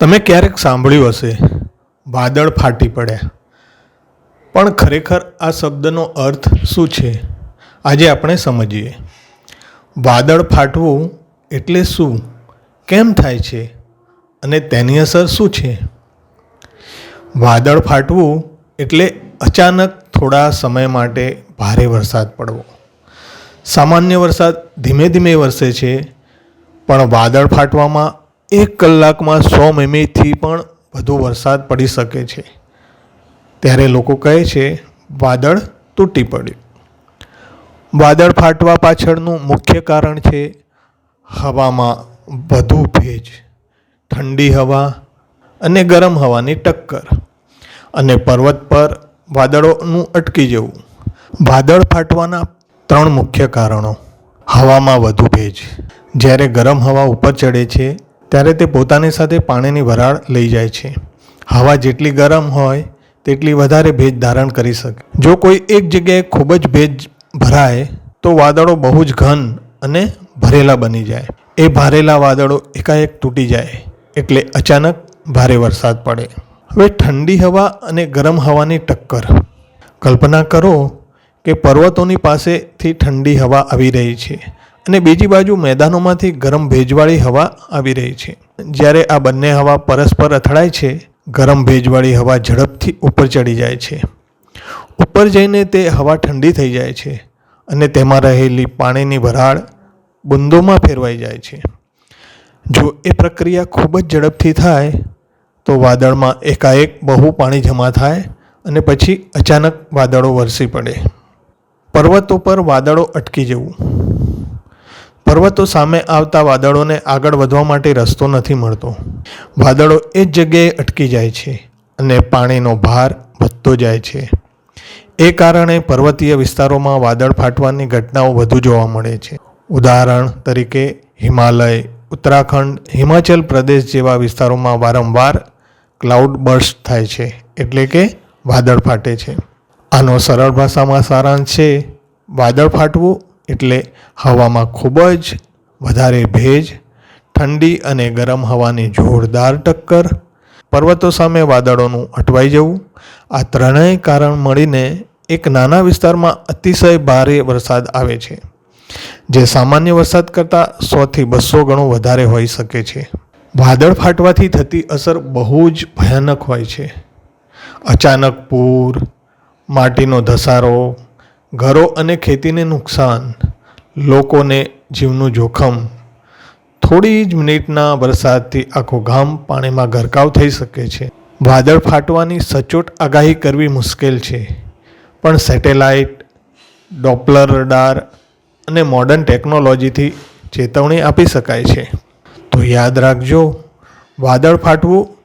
તમે ક્યારેક સાંભળ્યું હશે, વાદળ ફાટી પડ્યા પણ ખરેખર આ શબ્દનો અર્થ શું છે? આજે આપણે સમજીએ. વાદળ ફાટવું એટલે શું? કેમ થાય છે? અને તેની અસર શું છે? વાદળ ફાટવું એટલે અચાનક થોડા સમય માટે ભારે વરસાદ પડવો. સામાન્ય વરસાદ ધીમે ધીમે વરસે છે, પણ વાદળ ફાટવામાં એક કલાકમાં સો મીમીથી પણ વધુ વરસાદ પડી શકે છે. ત્યારે લોકો કહે છે, વાદળ તૂટી પડ્યું. વાદળ ફાટવા પાછળનું મુખ્ય કારણ છે, હવામાં વધુ ભેજ, ઠંડી હવા અને ગરમ હવાની ટક્કર. અને પર્વત પર વાદળોનું અટકી જવું. વાદળ ફાટવાના ત્રણ મુખ્ય કારણો. હવામાં વધુ ભેજ. જ્યારે ગરમ હવા ઉપર ચડે છે ત્યારે તે પોતાની સાથે પાણીની વરાળ લઈ જાય છે. હવા જેટલી ગરમ હોય, તેટલી વધારે ભેજ ધારણ કરી શકે. જો કોઈ એક જગ્યાએ ખૂબ જ ભેજ ભરાય, તો વાદળો બહુ જ ઘન અને ભરેલા બની જાય. એ ભરેલા વાદળો એકાએક તૂટી જાય, એટલે અચાનક ભારે વરસાદ પડે. હવે ઠંડી હવા અને ગરમ હવાની ટક્કર. કલ્પના કરો કે પર્વતોની પાસેથી ઠંડી હવા આવી રહી છે. અને બીજી બાજુ મેદાનોમાંથી ગરમ ભેજવાળી હવા આવી રહી છે. જ્યારે આ બંને હવા પરસ્પર અથડાય છે, ગરમ ભેજવાળી હવા ઝડપથી ઉપર ચડી જાય છે. ઉપર જઈને તે હવા ઠંડી થઈ જાય છે અને તેમાં રહેલી પાણીની વરાળ બુંદોમાં ફેરવાઈ જાય છે. જો એ પ્રક્રિયા ખૂબ જ ઝડપથી થાય, તો વાદળમાં એકાએક બહુ પાણી જમા થાય અને પછી અચાનક વાદળો વરસી પડે. પર્વતો પર વાદળો અટકી જવું. પર્વતો સામે આવતા વાદળોને આગળ વધવા માટે રસ્તો નથી મળતો. વાદળો એ જ જગ્યાએ અટકી જાય છે અને પાણીનો ભાર વધતો જાય છે. એ કારણે પર્વતીય વિસ્તારોમાં વાદળ ફાટવાની ઘટનાઓ વધુ જોવા મળે છે. ઉદાહરણ તરીકે હિમાલય, ઉત્તરાખંડ, હિમાચલ પ્રદેશ જેવા વિસ્તારોમાં વારંવાર ક્લાઉડ બર્સ્ટ થાય છે એટલે કે વાદળ ફાટે છે. આનો સરળ ભાષામાં સારાંશ છે, વાદળ ફાટવું એટલે હવામાં ખૂબ જ વધારે ભેજ, ઠંડી અને ગરમ હવાની જોરદાર ટક્કર. પર્વતો સામે વાદળોનું અટવાઈ જવું. આ ત્રણેય કારણ મળીને એક નાના વિસ્તારમાં અતિશય ભારે વરસાદ આવે છે, જે સામાન્ય વરસાદ કરતાં સોથી બસો ગણો વધારે હોઈ શકે છે. વાદળ ફાટવાથી થતી અસર બહુ જ ભયાનક હોય છે. અચાનક પૂર, માટીનો ધસારો ઘરો અને ખેતીને નુકસાન, લોકોને જીવનું જોખમ. થોડી જ મિનિટના વરસાદથી આખું ગામ પાણીમાં ગરકાવ થઈ શકે છે. વાદળ ફાટવાની સચોટ આગાહી કરવી મુશ્કેલ છે. પણ સેટેલાઇટ, ડોપલર રડાર અને મોડર્ન ટેકનોલોજીથી ચેતવણી આપી શકાય છે. તો યાદ રાખજો, વાદળ ફાટવું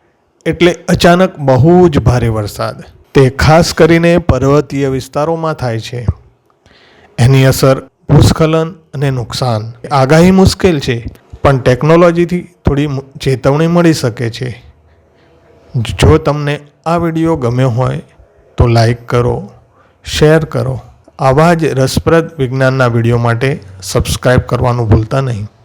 એટલે અચાનક બહુ જ ભારે વરસાદ. તે ખાસ કરીને પર્વતીય વિસ્તારોમાં થાય છે. એની અસર ભૂસ્ખલન અને નુકસાન. આગાહી મુશ્કેલ છે, પણ ટેકનોલોજીથી થોડી ચેતવણી મળી શકે છે. જો તમને આ વીડિયો ગમ્યો હોય, તો લાઈક કરો, શેર કરો. આવા જ રસપ્રદ વિજ્ઞાનના વીડિયો માટે સબસ્ક્રાઈબ કરવાનું ભૂલતા નહીં.